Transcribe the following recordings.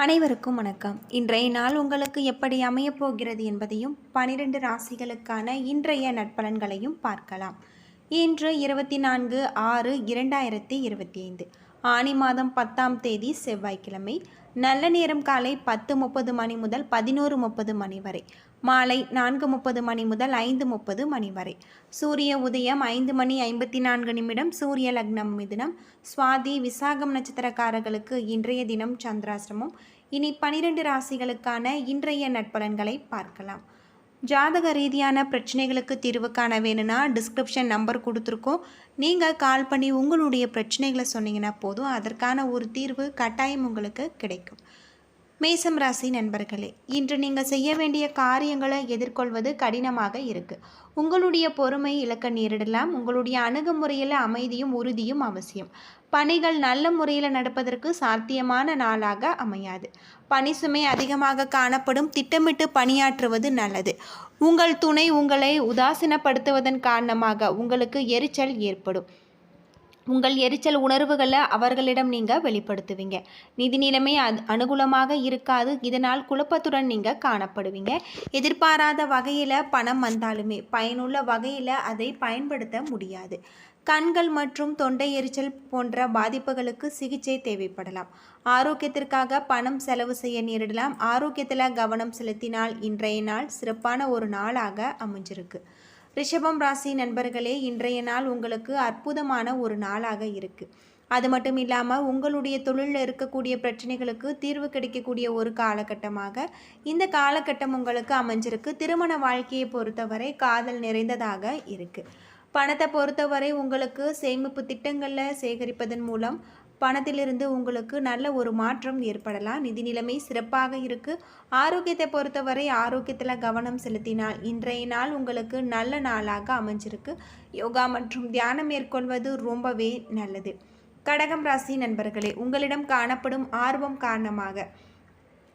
அனைவருக்கும் வணக்கம். இன்றைய நாள் உங்களுக்கு எப்படி அமையப் போகிறது என்பதையும் பனிரெண்டு ராசிகளுக்கான இன்றைய நட்பலன்களையும் பார்க்கலாம். இன்று இருபத்தி நான்கு ஆறு இரண்டாயிரத்தி இருபத்தி ஐந்து. ஆனி மாதம் பத்தாம் தேதி செவ்வாய்க்கிழமை. நல்ல நேரம் காலை பத்து முப்பது மணி முதல் பதினோரு முப்பது மணி வரை. மாலை நான்கு முப்பது மணி முதல் ஐந்து முப்பது மணி வரை. சூரிய உதயம் ஐந்து மணி ஐம்பத்தி நான்கு நிமிடம் சூரிய லக்னம் மிதுனம். சுவாதி விசாகம் நட்சத்திரக்காரர்களுக்கு இன்றைய தினம் சந்திராசிரமம். இனி பனிரெண்டு ராசிகளுக்கான இன்றைய நட்பலன்களை பார்க்கலாம். ஜாதக ரீதியான பிரச்சனைகளுக்கு தீர்வு காண வேணும்னா டிஸ்கிரிப்ஷன் நம்பர் கொடுத்துருக்கோம். நீங்கள் கால் பண்ணி உங்களுடைய பிரச்சனைகளை சொன்னீங்கன்னா போதும். அதற்கான ஒரு தீர்வு கட்டாயம் உங்களுக்கு கிடைக்கும். மேசம் ராசி நண்பர்களே இன்று நீங்கள் செய்ய வேண்டிய காரியங்களை எதிர்கொள்வது கடினமாக இருக்குது உங்களுடைய பொறுமை இழக்க நேரிடலாம். உங்களுடைய அணுகுமுறையில் அமைதியும் உறுதியும் அவசியம். பணிகள் நல்ல முறையில் நடப்பதற்கு சாத்தியமான நாளாக அமையாது. பணி சுமை அதிகமாக காணப்படும். திட்டமிட்டு பணியாற்றுவது நல்லது. உங்கள் துணை உங்களை உதாசீனப்படுத்துவதன் காரணமாக உங்களுக்கு எரிச்சல் ஏற்படும். உங்கள் எரிச்சல் உணர்வுகளை அவர்களிடம் நீங்கள் வெளிப்படுத்துவீங்க. நிதி நிலைமை அது அனுகூலமாக இருக்காது. இதனால் குழப்பத்துடன் நீங்கள் காணப்படுவீங்க. எதிர்பாராத வகையில் பணம் வந்தாலுமே பயனுள்ள வகையில் அதை பயன்படுத்த முடியாது. கண்கள் மற்றும் தொண்டை எரிச்சல் போன்ற பாதிப்புகளுக்கு சிகிச்சை தேவைப்படலாம். ஆரோக்கியத்திற்காக பணம் செலவு செய்ய நேரிடலாம். ஆரோக்கியத்தில் கவனம் செலுத்தினால் இன்றைய நாள் சிறப்பான ஒரு நாளாக அமைஞ்சிருக்கு. ரிஷபம் ராசி நண்பர்களே இன்றைய நாள் உங்களுக்கு அற்புதமான ஒரு நாளாக இருக்குது அது மட்டும் இல்லாமல் உங்களுடைய தொழிலில் இருக்கக்கூடிய பிரச்சனைகளுக்கு தீர்வு கிடைக்கக்கூடிய ஒரு காலகட்டமாக இந்த காலகட்டம் உங்களுக்கு அமைஞ்சிருக்கு. திருமண வாழ்க்கையை பொறுத்தவரை காதல் நிறைந்ததாக இருக்குது பணத்தை பொறுத்தவரை உங்களுக்கு சேமிப்பு திட்டங்களில் சேகரிப்பதன் மூலம் பணத்திலிருந்து உங்களுக்கு நல்ல ஒரு மாற்றம் ஏற்படலாம். நிதி நிலைமை சிறப்பாக இருக்கு. ஆரோக்கியத்தை பொறுத்தவரை ஆரோக்கியத்தில் கவனம் செலுத்தினால் இன்றைய நாள் உங்களுக்கு நல்ல நாளாக அமைஞ்சிருக்கு. யோகா மற்றும் தியானம் மேற்கொள்வது ரொம்பவே நல்லது. கடகம் ராசி நண்பர்களே உங்களிடம் காணப்படும் ஆர்வம் காரணமாக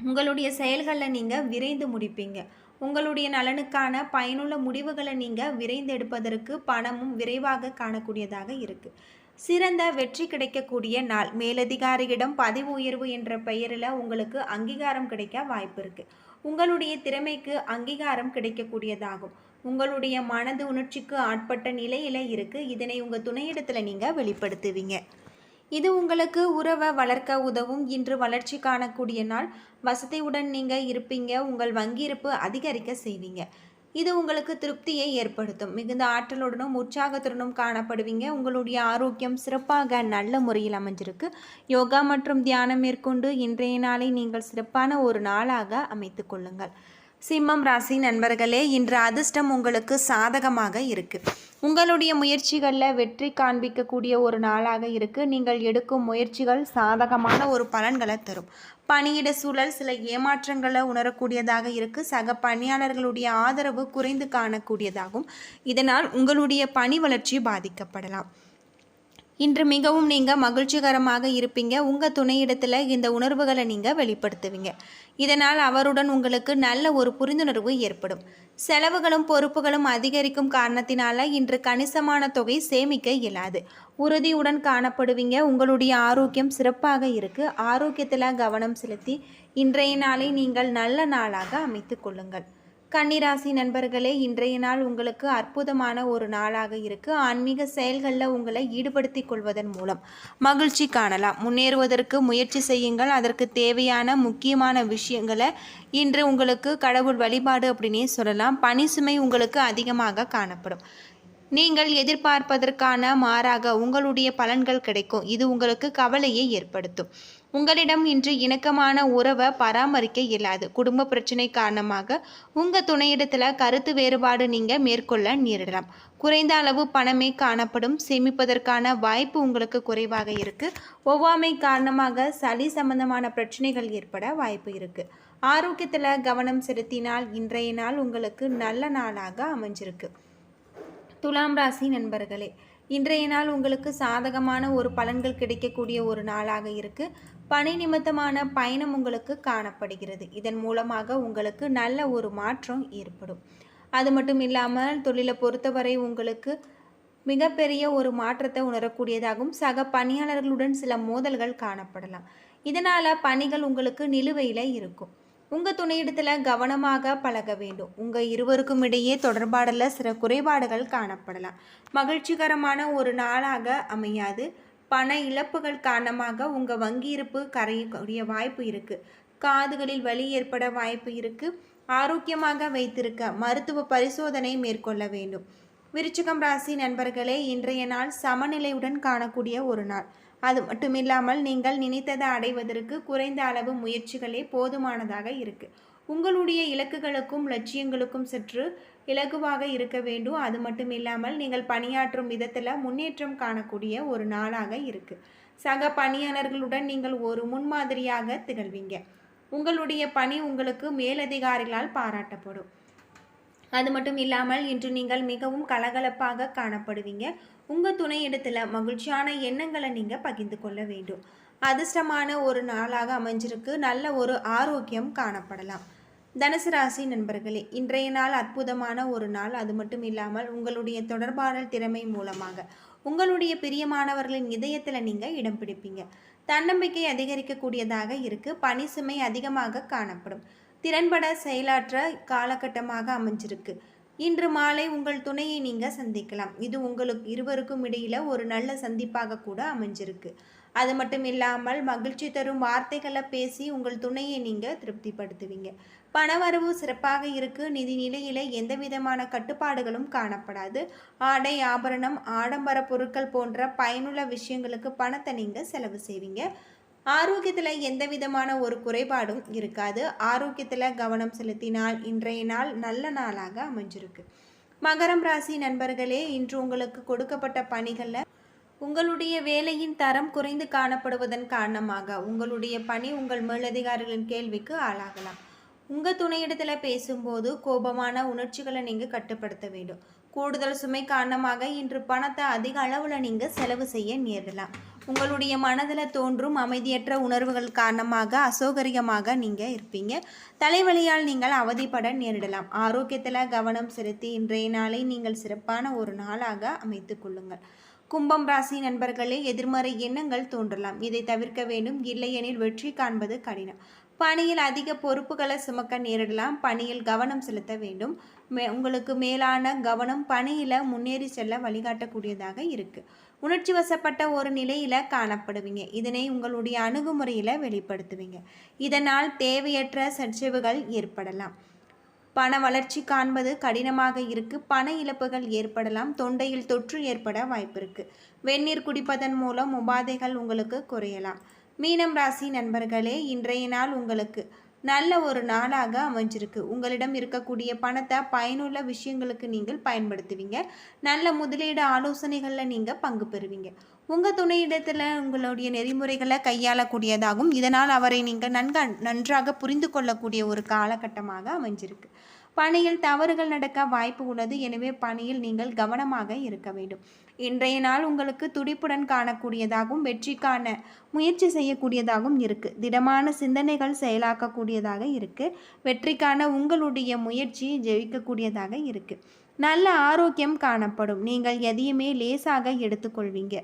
உங்களுடைய செயல்களில் நீங்கள் விரைந்து முடிப்பீங்க. உங்களுடைய நலனுக்கான பயனுள்ள முடிவுகளை நீங்கள் விரைந்து எடுப்பதற்கு பணமும் விரைவாக காணக்கூடியதாக இருக்குது சிறந்த வெற்றி கிடைக்கக்கூடிய நாள். மேலதிகாரியிடம் பதவி உயர்வு என்ற பெயரில் உங்களுக்கு அங்கீகாரம் கிடைக்க வாய்ப்பு இருக்குது உங்களுடைய திறமைக்கு அங்கீகாரம் கிடைக்கக்கூடியதாகும். உங்களுடைய மனது உணர்ச்சிக்கு ஆட்பட்ட நிலையில் இருக்குது இதனை உங்கள் துணையிடத்தில் நீங்கள் வெளிப்படுத்துவீங்க. இது உங்களுக்கு உறவை வளர்க்க உதவும். இன்று வளர்ச்சி காணக்கூடிய நாள். வசதியுடன் நீங்கள் இருப்பீங்க. உங்கள் வங்கியிருப்பு அதிகரிக்க செய்வீங்க. இது உங்களுக்கு திருப்தியை ஏற்படுத்தும். மிகுந்த ஆற்றலுடனும் உற்சாகத்துடனும் காணப்படுவீங்க. உங்களுடைய ஆரோக்கியம் சிறப்பாக நல்ல முறையில் அமைஞ்சிருக்கு. யோகா மற்றும் தியானம் மேற்கொண்டு இன்றைய நாளை நீங்கள் சிறப்பான ஒரு நாளாக அமைத்து கொள்ளுங்கள். சிம்மம் ராசி நண்பர்களே இன்று அதிர்ஷ்டம் உங்களுக்கு சாதகமாக இருக்குது உங்களுடைய முயற்சிகளில் வெற்றி காண்பிக்கக்கூடிய ஒரு நாளாக இருக்கு. நீங்கள் எடுக்கும் முயற்சிகள் சாதகமான ஒரு பலன்களை தரும். பணியிட சூழல் சில ஏமாற்றங்களை உணரக்கூடியதாக இருக்கு. சக பணியாளர்களுடைய ஆதரவு குறைந்து காணக்கூடியதாகும். இதனால் உங்களுடைய பணி வளர்ச்சி பாதிக்கப்படலாம். இன்று மிகவும் நீங்கள் மகிழ்ச்சிகரமாக இருப்பீங்க. உங்கள் துணையிடத்தில் இந்த உணர்வுகளை நீங்கள் வெளிப்படுத்துவீங்க. இதனால் அவருடன் உங்களுக்கு நல்ல ஒரு புரிந்துணர்வு ஏற்படும். செலவுகளும் பொறுப்புகளும் அதிகரிக்கும் காரணத்தினால இன்று கணிசமான தொகை சேமிக்க இயலாது. உறுதியுடன் காணப்படுவீங்க. உங்களுடைய ஆரோக்கியம் சிறப்பாக இருக்குது ஆரோக்கியத்தில் கவனம் செலுத்தி இன்றைய நாளை நீங்கள் நல்ல நாளாக அமைத்து கொள்ளுங்கள். கன்னிராசி நண்பர்களே இன்றைய நாள் உங்களுக்கு அற்புதமான ஒரு நாளாக இருக்குது ஆன்மீக செயல்களில் உங்களை ஈடுபடுத்தி கொள்வதன் மூலம் மகிழ்ச்சி காணலாம். முன்னேறுவதற்கு முயற்சி செய்யுங்கள். அதற்கு தேவையான முக்கியமான விஷயங்களை இன்று உங்களுக்கு கடவுள் வழிபாடு அப்படின்னே சொல்லலாம். பணி சுமை உங்களுக்கு அதிகமாக காணப்படும். நீங்கள் எதிர்பார்ப்பதற்கான மாறாக உங்களுடைய பலன்கள் கிடைக்கும். இது உங்களுக்கு கவலையை ஏற்படுத்தும். உங்களிடம் இன்று இணக்கமான உறவை பராமரிக்க இயலாது. குடும்ப பிரச்சனை காரணமாக உங்கள் துணையிடத்தில் கருத்து வேறுபாடு நீங்கள் மேற்கொள்ள நேரிடலாம். குறைந்த அளவு பணமே காணப்படும். சேமிப்பதற்கான வாய்ப்பு உங்களுக்கு குறைவாக இருக்குது ஒவ்வாமை காரணமாக சளி சம்பந்தமான பிரச்சனைகள் ஏற்பட வாய்ப்பு இருக்குது ஆரோக்கியத்தில் கவனம் செலுத்தினால் இன்றைய நாள் உங்களுக்கு நல்ல நாளாக அமைஞ்சிருக்கு. துலாம் ராசி நண்பர்களே இன்றைய நாள் உங்களுக்கு சாதகமான ஒரு பலன்கள் கிடைக்கக்கூடிய ஒரு நாளாக இருக்கு. பணி நிமித்தமான பயணம் உங்களுக்கு காணப்படுகிறது. இதன் மூலமாக உங்களுக்கு நல்ல ஒரு மாற்றம் ஏற்படும். அது மட்டும் இல்லாமல் தொழிலை பொறுத்தவரை உங்களுக்கு மிகப்பெரிய ஒரு மாற்றத்தை உணரக்கூடியதாகவும் சக பணியாளர்களுடன் சில மோதல்கள் காணப்படலாம். இதனால் பணிகள் உங்களுக்கு நிலுவையில் இருக்கும். உங்கள் துணையிடத்தில் கவனமாக பழக வேண்டும். உங்கள் இருவருக்கும் இடையே தொடர்பாடல சில குறைபாடுகள் காணப்படலாம். மகிழ்ச்சிகரமான ஒரு நாளாக அமையாது. பண இழப்புகள் காரணமாக உங்கள் வங்கி இருப்பு கரையக்கூடிய வாய்ப்பு இருக்குது காதுகளில் வலி ஏற்பட வாய்ப்பு இருக்குது ஆரோக்கியமாக வைத்திருக்க மருத்துவ பரிசோதனை மேற்கொள்ள வேண்டும். விருச்சிகம் ராசி நண்பர்களே இன்றைய நாள் சமநிலையுடன் காணக்கூடிய ஒரு நாள். அது மட்டும் இல்லாமல் நீங்கள் நினைத்ததை அடைவதற்கு குறைந்த அளவு முயற்சிகளே போதுமானதாக இருக்கு. உங்களுடைய இலக்குகளுக்கும் லட்சியங்களுக்கும் சற்று இலகுவாக இருக்க வேண்டும். அது மட்டும் இல்லாமல் நீங்கள் பணியாற்றும் விதத்தில் முன்னேற்றம் காணக்கூடிய ஒரு நாளாக இருக்கு. சக பணியாளர்களுடன் நீங்கள் ஒரு முன்மாதிரியாக திகழ்வீங்க. உங்களுடைய பணி உங்களுக்கு மேலதிகாரிகளால் பாராட்டப்படும். அது மட்டும் இல்லாமல் இன்று நீங்கள் மிகவும் கலகலப்பாக காணப்படுவீங்க. உங்கள் துணை இடத்துல மகிழ்ச்சியான எண்ணங்களை நீங்கள் பகிர்ந்து கொள்ள வேண்டும். அதிர்ஷ்டமான ஒரு நாளாக அமைஞ்சிருக்கு. நல்ல ஒரு ஆரோக்கியம் காணப்படலாம். தனுசு ராசி நண்பர்களே இன்றைய நாள் அற்புதமான ஒரு நாள். அது மட்டும் இல்லாமல் உங்களுடைய தொடர்பாடல் திறமை மூலமாக உங்களுடைய பிரியமானவர்களின் இதயத்தில் நீங்கள் இடம் பிடிப்பீங்க. தன்னம்பிக்கை அதிகரிக்கக்கூடியதாக இருக்கு. பணி சுமை அதிகமாக காணப்படும். திறன்பட செயலாற்ற காலகட்டமாக அமைஞ்சிருக்கு. இன்று மாலை உங்கள் துணையை நீங்கள் சந்திக்கலாம். இது உங்களுக்கு இருவருக்கும் இடையில் ஒரு நல்ல சந்திப்பாக கூட அமைஞ்சிருக்கு. அது மட்டும் இல்லாமல் மகிழ்ச்சி தரும் வார்த்தைகளை பேசி உங்கள் துணையை நீங்கள் திருப்திப்படுத்துவீங்க. பணவரவு சிறப்பாக இருக்கு. நிதி நிலையில எந்த விதமான கட்டுப்பாடுகளும் காணப்படாது. ஆடை ஆபரணம் ஆடம்பர பொருட்கள் போன்ற பயனுள்ள விஷயங்களுக்கு பணத்தை நீங்கள் செலவு செய்வீங்க. ஆரோக்கியத்தில் எந்த விதமான ஒரு குறைபாடும் இருக்காது. ஆரோக்கியத்தில் கவனம் செலுத்தினால் இன்றைய நாள் நல்ல நாளாக அமைஞ்சிருக்கு. மகரம் ராசி நண்பர்களே இன்று உங்களுக்கு கொடுக்கப்பட்ட பணிகளில் உங்களுடைய வேலையின் தரம் குறைந்து காணப்படுவதன் காரணமாக உங்களுடைய பணி உங்கள் மேலதிகாரிகளின் கேள்விக்கு ஆளாகலாம். உங்கள் துணையிடத்தில் பேசும்போது கோபமான உணர்ச்சிகளை நீங்கள் கட்டுப்படுத்த வேண்டும். கூடுதல் சுமை காரணமாக இன்று பணத்தை அதிக அளவில் நீங்கள் செலவு செய்ய நேரலாம் உங்களுடைய மனதில் தோன்றும் அமைதியற்ற உணர்வுகள் காரணமாக அசௌகரியமாக நீங்கள் இருப்பீங்க. தலைவலியால் நீங்கள் அவதிப்பட நேரிடலாம். ஆரோக்கியத்தில் கவனம் செலுத்தி இன்றைய நாளை நீங்கள் சிறப்பான ஒரு நாளாக அமைத்து கொள்ளுங்கள். கும்பம் ராசி நண்பர்களே எதிர்மறை எண்ணங்கள் தோன்றலாம். இதை தவிர்க்க வேண்டும். இல்லையெனில் வெற்றி காண்பது கடினம். பணியில் அதிக பொறுப்புகளை சுமக்க நேரிடலாம். பணியில் கவனம் செலுத்த வேண்டும். மே உங்களுக்கு மேலான கவனம் பணியில் முன்னேறி செல்ல வழிகாட்டக்கூடியதாக இருக்குது உணர்ச்சி வசப்பட்ட ஒரு நிலையில் காணப்படுவீங்க. இதனை உங்களுடைய அணுகுமுறையில் வெளிப்படுத்துவீங்க. இதனால் தேவையற்ற சர்ச்சைவுகள் ஏற்படலாம். பண வளர்ச்சி காண்பது கடினமாக இருக்கு. பண இழப்புகள் ஏற்படலாம். தொண்டையில் தொற்று ஏற்பட வாய்ப்பு இருக்கு. வெந்நீர் குடிப்பதன் மூலம் உபாதைகள் உங்களுக்கு குறையலாம். மீனம் ராசி நண்பர்களே இன்றைய நாள் உங்களுக்கு நல்ல ஒரு நாளாக அமைஞ்சிருக்கு. உங்களிடம் இருக்கக்கூடிய பணத்தை பயனுள்ள விஷயங்களுக்கு நீங்கள் பயன்படுத்துவீங்க. நல்ல முதலீடு ஆலோசனைகளில் நீங்கள் பங்கு பெறுவீங்க. உங்கள் துணையிடத்தில் உங்களுடைய நெறிமுறைகளை கையாளக்கூடியதாகும் இதனால் அவரை நீங்கள் நன்க நன்றாக புரிந்து கொள்ளக்கூடிய ஒரு காலகட்டமாக அமைஞ்சிருக்கு. பணியில் தவறுகள் நடக்க வாய்ப்பு உள்ளது. எனவே பணியில் நீங்கள் கவனமாக இருக்க வேண்டும். இன்றைய நாள் உங்களுக்கு துடிப்புடன் காணக்கூடியதாகவும் வெற்றிக்கான முயற்சி செய்யக்கூடியதாகவும் இருக்குது திடமான சிந்தனைகள் செயலாக்கக்கூடியதாக இருக்குது வெற்றிக்கான உங்களுடைய முயற்சி ஜெயிக்கக்கூடியதாக இருக்குது நல்ல ஆரோக்கியம் காணப்படும். நீங்கள் எதையுமே லேசாக எடுத்துக்கொள்வீங்க.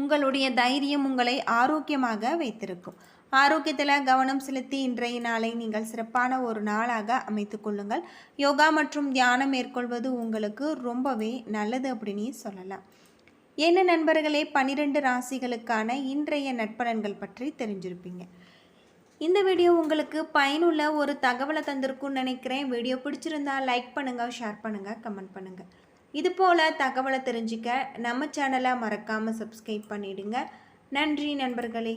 உங்களுடைய தைரியம் உங்களை ஆரோக்கியமாக வைத்திருக்கும். ஆரோக்கியத்தில் கவனம் செலுத்தி இன்றைய நாளை நீங்கள் சிறப்பான ஒரு நாளாக அமைத்து கொள்ளுங்கள். யோகா மற்றும் தியானம் மேற்கொள்வது உங்களுக்கு ரொம்பவே நல்லது அப்படின்னு சொல்லலாம். என்ன நண்பர்களே பன்னிரெண்டு ராசிகளுக்கான இன்றைய நட்பலன்கள் பற்றி தெரிஞ்சிருப்பீங்க. இந்த வீடியோ உங்களுக்கு பயனுள்ள ஒரு தகவலை தந்திருக்கும்னு நினைக்கிறேன். வீடியோ பிடிச்சிருந்தா லைக் பண்ணுங்கள் ஷேர் பண்ணுங்கள் கமெண்ட் பண்ணுங்கள் இது போல் தகவலை தெரிஞ்சுக்க நம்ம சேனலை மறக்காமல் சப்ஸ்கிரைப் பண்ணிவிடுங்க நன்றி நண்பர்களே.